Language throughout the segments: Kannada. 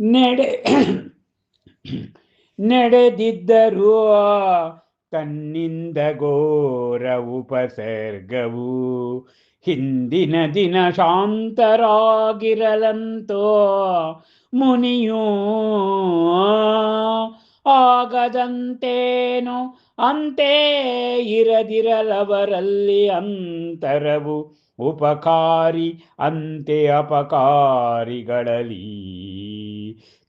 ನಡೆ ನಡೆದಿದ್ದರೂ ತನ್ನಿಂದ ಘೋರ ಉಪಸರ್ಗವು ಹಿಂದಿನ ದಿನ ಶಾಂತರಾಗಿರಲಂತೋ ಮುನಿಯೂ ಆಗದಂತೇನು ಅಂತೆ ಇರದಿರಲವರಲ್ಲಿ ಅಂತರವು ಉಪಕಾರಿ ಅಂತೆ ಅಪಕಾರಿಗಳಲ್ಲಿ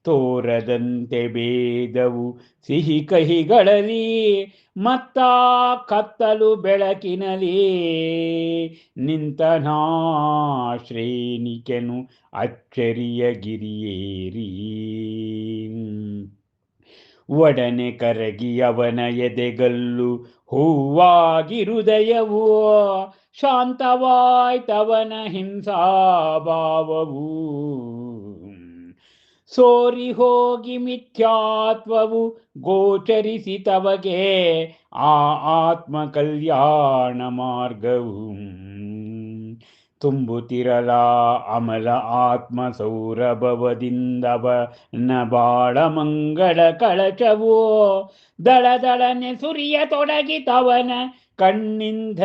ತೋರದಂತೆ ಭೇದವು ಸಿಹಿ ಕಹಿಗಳಲ್ಲಿ ಮತ್ತ ಕತ್ತಲು ಬೆಳಕಿನಲ್ಲಿ ನಿಂತನಾ ಶ್ರೇಣಿಕೆನು ಅಚ್ಚರಿಯ ಗಿರಿಯೇರಿ. ಒಡನೆ ಕರಗಿ ಅವನ ಎದೆಗಲ್ಲು ಹೂವಾಗಿ ಹೃದಯವು ಶಾಂತವಾಯ್ತವನ ಹಿಂಸಾಭಾವವು. ಸೋರಿ ಹೋಗಿ ಮಿಥ್ಯಾತ್ವವು ಗೋಚರಿಸಿತವಗೆ ಆ ಆತ್ಮ ಕಲ್ಯಾಣ ಮಾರ್ಗವು. ತುಂಬುತ್ತಿರಲ ಅಮಲ ಆತ್ಮ ಸೌರಭವದಿಂದವ ನ ಬಾಳ ಮಂಗಳ ಕಳಚವೋ. ದಳ ದಳನೆ ಸುರಿಯ ತೊಡಗಿತವನ ಕಣ್ಣಿಂದ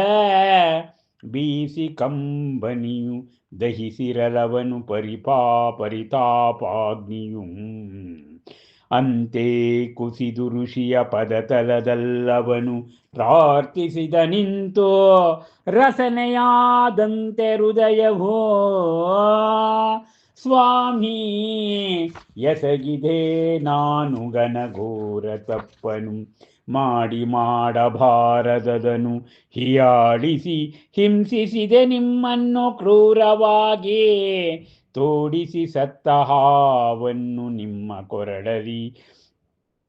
ಬೀಸಿ ಕಂಬನಿಯು ದಹಿಸಿರಲವನು ಪರಿಪಾ ಪರಿತಾಪಾಗ್ನಿಯು ಅಂತೆ ಕುಸಿದು ಋಷಿಯ ಪದತಲದಲ್ಲವನು ಪ್ರಾರ್ಥಿಸಿದ ನಿಂತು ರಸನೆಯಾದಂತೆ ಹೃದಯವೋ ಸ್ವಾಮಿ ಎಸಗಿದೆ ನಾನು ಘನಘೋರ ತಪ್ಪನು ಮಾಡಿ ಮಾಡಬಾರದದನು ಹಿಯಾಳಿಸಿ ಹಿಂಸಿಸಿದೆ ನಿಮ್ಮನ್ನು ಕ್ರೂರವಾಗಿ ತೋಡಿಸಿ ಸತ್ತ ಹಾವನ್ನು ನಿಮ್ಮ ಕೊರಡಲಿ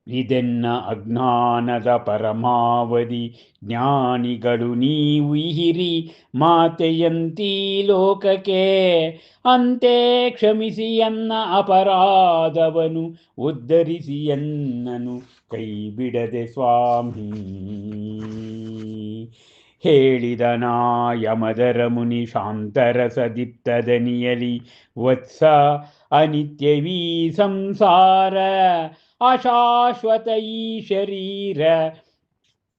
ಇದೆನ್ನ ಅಜ್ಞಾನದ ಪರಮಾವಧಿ. ಜ್ಞಾನಿಗಳು ನೀವು ಇಹಿರಿ ಮಾತೆಯಂತೀ ಲೋಕಕ್ಕೆ. ಅಂತೆ ಕ್ಷಮಿಸಿ ಎನ್ನ ಅಪರಾಧವನು, ಉದ್ಧರಿಸಿ ಎನ್ನನು. ಕೈ ಬಿಡದೆ ಸ್ವಾಮಿ. ಹೇಳಿದನ ಯಮದರ ಮುನಿ ಶಾಂತರಸದಿಪ್ತದನಿಯಲಿ ವತ್ಸ ಅನಿತ್ಯವೀ ಸಂಸಾರ ಅಶಾಶ್ವತ ಈ ಶರೀರ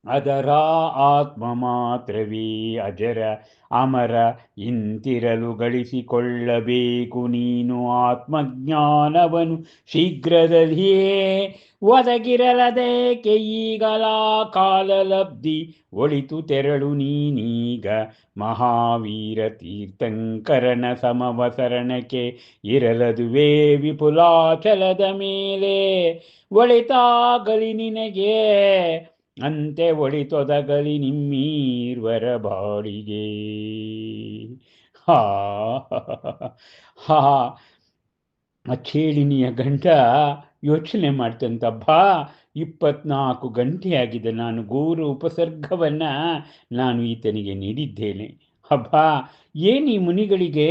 ಅದರ ಆತ್ಮ ಮಾತ್ರವೇ ಅಜರ ಅಮರ ಇಂತಿರಲು ಗಳಿಸಿಕೊಳ್ಳಬೇಕು ನೀನು ಆತ್ಮಜ್ಞಾನವನು ಶೀಘ್ರದಲ್ಲಿಯೇ ಒದಗಿರಲದೇಕೆ ಈಗಲ ಕಾಲಲಬ್ಧಿ ಒಳಿತು ತೆರಳು ನೀನೀಗ ಮಹಾವೀರ ತೀರ್ಥಂಕರನ ಸಮವಸರಣಕ್ಕೆ ಇರಲದುವೇ ವಿಪುಲಾಚಲದ ಮೇಲೆ ಒಳಿತಾಗಲಿ ನಿನಗೆ ಅಂತೆ ಒಳಿತೊದಗಲಿ ನಿಮ್ಮೀರ್ವರ ಬಾಡಿಗೆ ಹಾ ಹಾ ಅಚ್ಚೇಳಿನಿಯ ಗಂಟ ಯೋಚನೆ ಮಾಡ್ತಂತಬ್ಬ, ಇಪ್ಪತ್ನಾಲ್ಕು ಗಂಟೆಯಾಗಿದೆ ನಾನು ಗೋರು ಉಪಸರ್ಗವನ್ನು ನಾನು ಈತನಿಗೆ ನೀಡಿದ್ದೇನೆ. ಹಬ್ಬ. ಏನು ಈ ಮುನಿಗಳಿಗೆ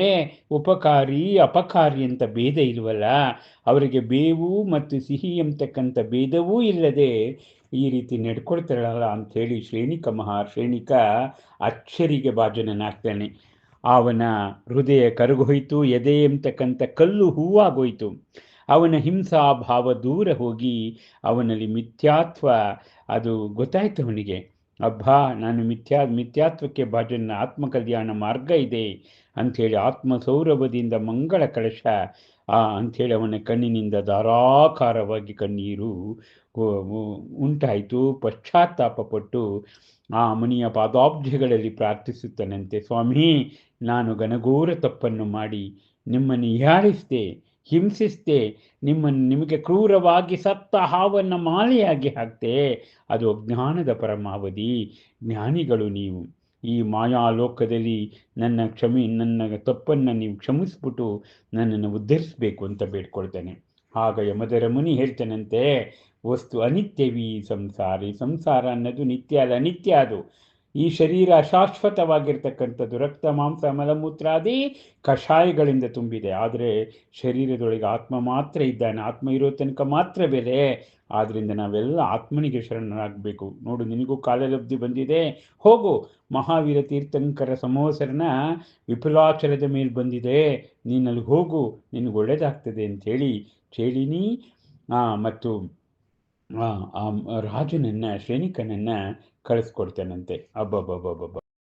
ಉಪಕಾರಿ, ಅಪಕಾರಿ ಅಂತ ಭೇದ ಇಲ್ವಲ್ಲ? ಅವರಿಗೆ ಬೇವು ಮತ್ತು ಸಿಹಿ ಎಂಬತಕ್ಕಂಥ ಭೇದವೂ ಇಲ್ಲದೆ ಈ ರೀತಿ ನಡ್ಕೊಳ್ತಾರಲ್ಲ ಅಂಥೇಳಿ ಶ್ರೇಣಿಕ ಮಹಾ ಶ್ರೇಣಿಕ ಅಚ್ಚರಿಗೆ ಭಾಜನನಾಗ್ತಾನೆ. ಅವನ ಹೃದಯ ಕರಗೋಯ್ತು, ಎದೆ ಎಂಬತಕ್ಕಂಥ ಕಲ್ಲು ಹೂವಾಗೋಯ್ತು. ಅವನ ಹಿಂಸಾ ಭಾವ ದೂರ ಹೋಗಿ ಅವನಲ್ಲಿ ಮಿಥ್ಯಾತ್ವ, ಅದು ಗೊತ್ತಾಯ್ತು ಅವನಿಗೆ. ಅಬ್ಬಾ, ನಾನು ಮಿಥ್ಯಾ, ಮಿಥ್ಯಾತ್ವಕ್ಕೆ ಭಾಜನ ಆತ್ಮಕಲ್ಯಾಣ ಮಾರ್ಗ ಇದೆ ಅಂಥೇಳಿ ಆತ್ಮ ಸೌರಭದಿಂದ ಮಂಗಳ ಕಳಶ ಆ, ಅಂಥೇಳಿ ಅವನ ಕಣ್ಣಿನಿಂದ ಧಾರಾಕಾರವಾಗಿ ಕಣ್ಣೀರು ಉಂಟಾಯಿತು. ಪಶ್ಚಾತ್ತಾಪಪಟ್ಟು ಆ ಮನೆಯ ಪಾದಾಬ್ಜಗಳಲ್ಲಿ ಪ್ರಾರ್ಥಿಸುತ್ತನಂತೆ, ಸ್ವಾಮಿ, ನಾನು ಘನಘೋರ ತಪ್ಪನ್ನು ಮಾಡಿ ನಿಮ್ಮನ್ನು ಹೀಯಾಳಿಸಿದೆ ಹಿಂಸಿಸ್ದೆ ನಿಮ್ಮನ್ನು ನಿಮಗೆ ಕ್ರೂರವಾಗಿ ಸತ್ತ ಹಾವನ್ನು ಮಾಲೆಯಾಗಿ ಹಾಕ್ತೆ. ಅದು ಅಜ್ಞಾನದ ಪರಮಾವಧಿ. ಜ್ಞಾನಿಗಳು ನೀವು. ಈ ಮಾಯಾಲೋಕದಲ್ಲಿ ನನ್ನ ಕ್ಷಮಿ, ನನ್ನ ತಪ್ಪನ್ನು ನೀವು ಕ್ಷಮಿಸ್ಬಿಟ್ಟು ನನ್ನನ್ನು ಉದ್ಧರಿಸಬೇಕು ಅಂತ ಬೇಡ್ಕೊಳ್ತೇನೆ. ಆಗ ಯಮದರ ಮುನಿ ಹೇಳ್ತಾನಂತೆ, ವಸ್ತು ಅನಿತ್ಯವೀ ಸಂಸಾರಿ. ಸಂಸಾರ ಅನ್ನೋದು ನಿತ್ಯ ಅಲ್ಲ ಅನಿತ್ಯ ಅದು. ಈ ಶರೀರ ಅಶಾಶ್ವತವಾಗಿರ್ತಕ್ಕಂಥದ್ದು ರಕ್ತ, ಮಾಂಸ ಮಲಮೂತ್ರಾದಿ ಕಷಾಯಗಳಿಂದ ತುಂಬಿದೆ. ಆದರೆ ಶರೀರದೊಳಗೆ ಆತ್ಮ ಮಾತ್ರ ಇದ್ದಾನೆ. ಆತ್ಮ ಇರೋ ತನಕ ಮಾತ್ರ ಬೆಲೆ. ಆದ್ದರಿಂದ ನಾವೆಲ್ಲ ಆತ್ಮನಿಗೆ ಶರಣರಾಗಬೇಕು ನೋಡು, ನಿನಗೂ ಕಾಲಲಬ್ಧಿ ಬಂದಿದೆ. ಹೋಗು, ಮಹಾವೀರ ತೀರ್ಥಂಕರ ಸಮೋಸರನ ವಿಪುಲಾಚಲದ ಮೇಲೆ ಬಂದಿದೆ. ನೀನಲ್ಲಿ ಹೋಗು, ನಿನಗೆ ಒಳ್ಳೇದಾಗ್ತದೆ ಅಂಥೇಳಿ ಚೇಳಿನಿ ಮತ್ತು ರಾಜನನ್ನ, ಸೈನಿಕನನ್ನ ಕಳಿಸ್ಕೊಡ್ತಾನಂತೆ. ಅಬ್ಬಬ್ಬಬ್ಬಬ್ಬ.